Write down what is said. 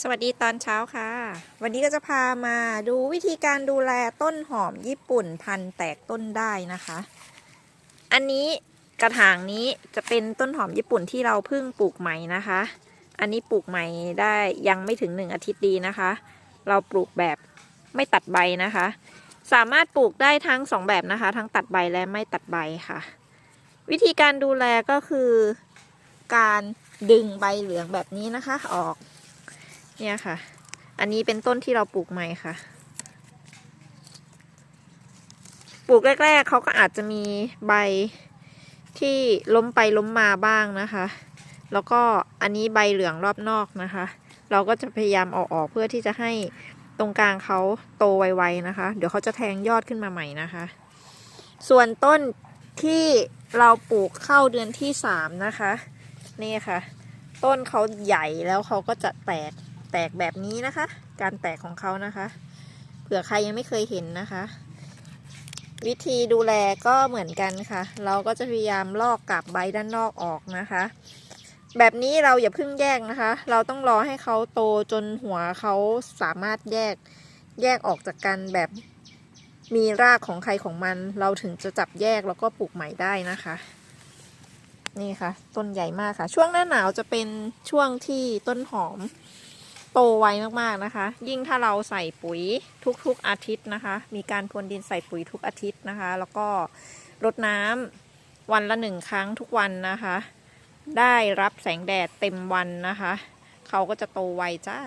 สวัสดีตอนเช้าค่ะ วันนี้ก็จะพามาดูวิธีการดูแลต้นหอมญี่ปุ่นพันแตกต้นได้นะคะ อันนี้กระถางนี้จะเป็นต้นหอมญี่ปุ่นที่เราเพิ่งปลูกใหม่นะคะ อันนี้ปลูกใหม่ได้ยังไม่ถึงหนึ่งอาทิตย์ดีนะคะ เราปลูกแบบไม่ตัดใบนะคะ สามารถปลูกได้ทั้งสองแบบนะคะ ทั้งตัดใบและไม่ตัดใบค่ะ วิธีการดูแลก็คือการดึงใบเหลืองแบบนี้นะคะออก เนี่ยค่ะ อันนี้เป็นต้นที่เราปลูกใหม่ค่ะ ปลูกแรก ๆเขาก็อาจจะมีใบที่ล้มไปล้มมาบ้างนะคะ แล้วก็อันนี้ใบเหลืองรอบนอกนะคะ เราก็จะพยายามเอาออกเพื่อที่จะให้ตรงกลางเขาโตไวๆนะคะ เดี๋ยวเขาจะแทงยอดขึ้นมาใหม่นะคะ ส่วนต้นที่เราปลูกเข้าเดือนที่สามนะคะ นี่ค่ะ ต้นเขาใหญ่แล้วเขาก็จะแตก แตกแบบนี้นะคะ การแตกของเขานะคะ เผื่อใครยังไม่เคยเห็นนะคะ วิธีดูแลก็เหมือนกันค่ะ เราก็จะพยายามลอกกับใบด้านนอกออกนะคะ แบบนี้เราอย่าเพิ่งแยกนะคะ เราต้องรอให้เขาโตจนหัวเขาสามารถแยกแยกออกจากกันแบบมีรากของใครของมัน เราถึงจะจับแยกแล้วก็ปลูกใหม่ได้นะคะ นี่ค่ะ ต้นใหญ่มากค่ะ ช่วงหน้าหนาวจะเป็นช่วงที่ต้นหอม โตไวมากๆนะคะ ยิ่งถ้าเราใส่ปุ๋ยทุกๆอาทิตย์นะคะ มีการพรวนดินใส่ปุ๋ยทุกอาทิตย์นะคะ แล้วก็รดน้ำวันละหนึ่งครั้งทุกวันนะคะ ได้รับแสงแดดเต็มวันนะคะ เขาก็จะโตไวจ้า